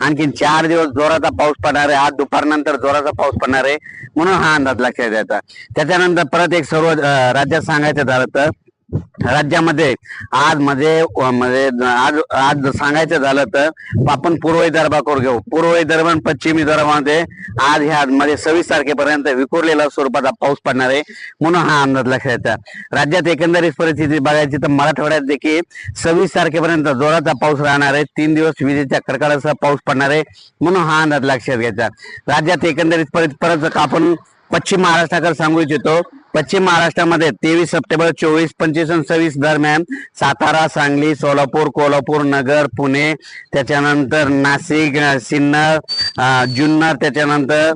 आणखीन चार दिवस जोराचा पाऊस पडणार आहे. आज दुपारनंतर जोराचा पाऊस पडणार आहे. म्हणून हा अंदाज लक्षात येतात त्याच्यानंतर परत एक सर्व राज्यात सांगायचं झालं तर राज्यामध्ये आज मध्ये मध्ये आज आज सांगायचं झालं तर आपण पूर्व विदर्भाकडे घेऊ. पूर्व विदर्भ आणि पश्चिम विदर्भामध्ये आज ह्या मध्ये सव्वीस तारखेपर्यंत विखुरलेला स्वरूपाचा पाऊस पडणार आहे. म्हणून हा अंदाज लक्षात येतात राज्यात एकंदरीत परिस्थिती बघायची तर मराठवाड्यात देखील सव्वीस तारखेपर्यंत जोराचा पाऊस राहणार आहे. तीन दिवस विजेच्या कडकडाचा पाऊस पडणार आहे. म्हणून हा अंदाज लक्षात घ्यायचा. राज्यात एकंदरीत परत परत आपण पश्चिम महाराष्ट्राकडे सांगू इच्छितो. पश्चिम महाराष्ट्रामध्ये तेवीस सप्टेंबर चोवीस पंचवीस आणि सव्वीस दरम्यान सातारा सांगली सोलापूर कोल्हापूर नगर पुणे त्याच्यानंतर नाशिक सिन्नर जुन्नर त्याच्यानंतर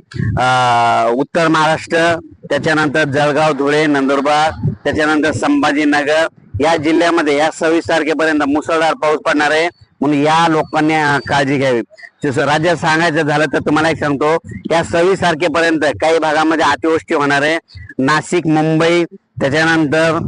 उत्तर महाराष्ट्र त्याच्यानंतर जळगाव धुळे नंदुरबार त्याच्यानंतर संभाजीनगर. या जिल्ह्यामध्ये या सव्वीस तारखेपर्यंत मुसळधार पाऊस पडणार आहे. म्हणून या लोकांनी काळजी घ्यावी. जसं राज्यात सांगायचं झालं तर तुम्हाला एक सांगतो या सव्वीस तारखेपर्यंत काही भागामध्ये अतिवृष्टी होणार आहे. नाशिक मुंबई त्याच्यानंतर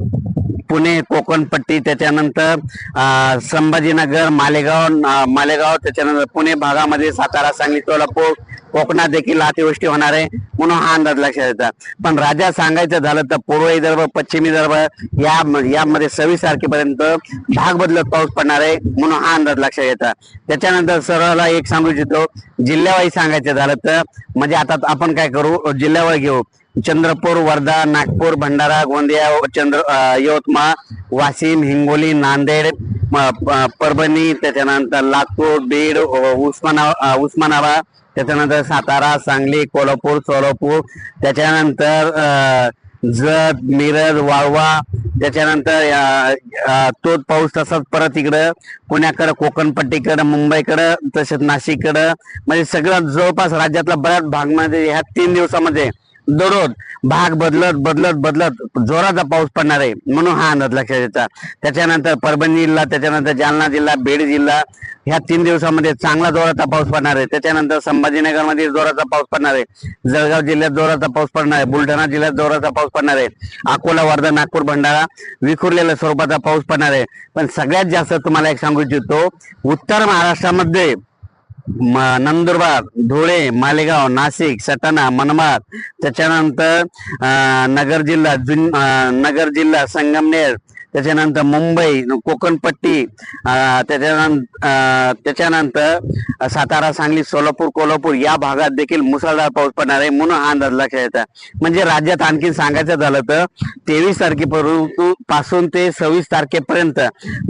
पुणे कोकणपट्टी त्याच्यानंतर अं, संभाजीनगर मालेगाव मालेगाव त्याच्यानंतर पुणे भागामध्ये सातारा सांगली सोलापूर कोकणात देखील अतिवृष्टी होणार आहे म्हणून हा अंदाज लक्षात येतात पण राज्यात सांगायचं झालं तर पूर्व विदर्भ पश्चिम विदर्भ या यामध्ये सव्वीस तारखेपर्यंत भाग बदलत पाऊस पडणार आहे म्हणून हा अंदाज लक्षात येतात त्याच्यानंतर सरळला एक सांगू इच्छितो जिल्ह्यावाईज सांगायचं झालं तर म्हणजे आता आपण काय करू जिल्ह्यावर घेऊ. चंद्रपूर वर्धा नागपूर भंडारा गोंदिया चंद्र यवतमाळ वाशिम हिंगोली नांदेड परभणी त्याच्यानंतर लातूर बीड हो, उस्माना उस्मानाबाद त्याच्यानंतर सातारा सांगली कोल्हापूर सोलापूर त्याच्यानंतर जत मिरज वाळवा त्याच्यानंतर अं, तोच पाऊस तसाच परत इकडं पुण्याकडं कोकणपट्टीकडं मुंबईकडं तसेच नाशिककडं म्हणजे सगळं जवळपास राज्यातला बऱ्याच भागमध्ये ह्या तीन दिवसामध्ये दररोज भाग बदलत बदलत बदलत जोराचा पाऊस पडणार आहे. म्हणून हा अंदाज लक्षात येतात त्याच्यानंतर परभणी जिल्हा त्याच्यानंतर जालना जिल्हा बीड जिल्हा ह्या तीन दिवसामध्ये चांगला जोराचा पाऊस पडणार आहे. त्याच्यानंतर संभाजीनगरमध्ये जोराचा पाऊस पडणार आहे. जळगाव जिल्ह्यात जोराचा पाऊस पडणार आहे. बुलढाणा जिल्ह्यात जोराचा पाऊस पडणार आहे. अकोला वर्धा नागपूर भंडारा विखुरलेल्या स्वरूपाचा पाऊस पडणार आहे. पण सगळ्यात जास्त तुम्हाला एक सांगू इच्छितो उत्तर महाराष्ट्रामध्ये नंदुरबार धुळे मालेगाव नाशिक सटाणा मनमाड. त्याच्यानंतर अं, नगर जिल्हा जुन नगर जिल्हा संगमनेर त्याच्यानंतर मुंबई कोकणपट्टी त्याच्यानंतर त्याच्यानंतर सातारा सांगली सोलापूर कोल्हापूर या भागात देखील मुसळधार पाऊस पडणार आहे म्हणून हा अंदाज लक्षात येतात म्हणजे राज्यात आणखी सांगायचं झालं तर तेवीस तारखेपर्यंत पासून ते सव्वीस तारखेपर्यंत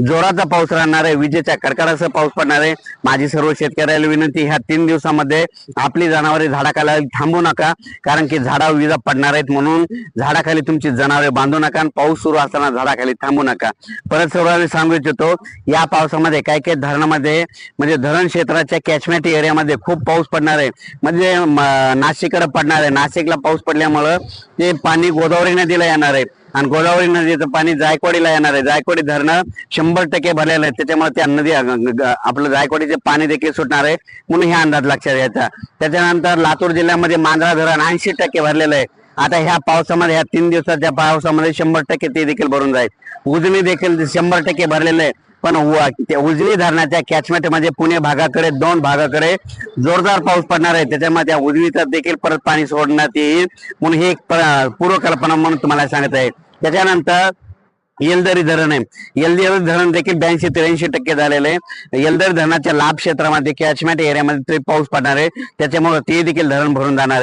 जोराचा पाऊस राहणार आहे. विजेच्या कडकडाचा पाऊस पडणार आहे. माझी सर्व शेतकऱ्याला विनंती ह्या तीन दिवसामध्ये आपली जनावरे झाडाखाली थांबू नका कारण की झाडावर विजा पडणार आहेत म्हणून झाडाखाली तुमची जनावरे बांधू नका आणि पाऊस सुरू असताना झाडाखाली थांबू नका. परत सर्वांनी सांगू इच्छितो या पावसामध्ये काही काही धरणामध्ये म्हणजे धरण क्षेत्राच्या कॅचमेंट एरियामध्ये खूप पाऊस पडणार आहे. म्हणजे नाशिककडे पडणार आहे. नाशिकला पाऊस पडल्यामुळं ते पाणी गोदावरी नदीला येणार आहे. आणि गोदावरी नदीचं पाणी जायकवाडीला येणार आहे. जायकवाडी धरणं शंभर टक्के भरलेलं आहे त्याच्यामुळे त्या नदी आपलं जायकवाडीचे पाणी देखील सुटणार आहे. म्हणून हे अंदाज लक्षात घ्यायचा. त्याच्यानंतर लातूर जिल्ह्यामध्ये मांजरा धरण ऐंशी टक्के भरलेलं आहे. आता ह्या पावसामध्ये ह्या तीन दिवसाच्या पावसामध्ये शंभर टक्के ते देखील भरून जाईल. उजनी देखील शंभर टक्के भरलेले आहे. पण त्या उजनी धरणाच्या कॅचमेंटमध्ये म्हणजे पुणे भागाकडे दोन भागाकडे जोरदार पाऊस पडणार आहे. त्याच्यामुळे त्या उजनीचा देखील परत पाणी सोडण्यात येईल. म्हणून ही एक पूर्वकल्पना म्हणून तुम्हाला सांगत आहे. त्याच्यानंतर येलदरी धरण आहे. येलदरी धरण देखील ब्याऐंशी त्र्याऐंशी टक्के झालेलं आहे. येलदरी धरणाच्या लाभ क्षेत्रामध्ये कॅचमेंट एरियामध्ये ते पाऊस पडणार आहे. त्याच्यामुळे ते देखील धरण भरून जाणार आहे.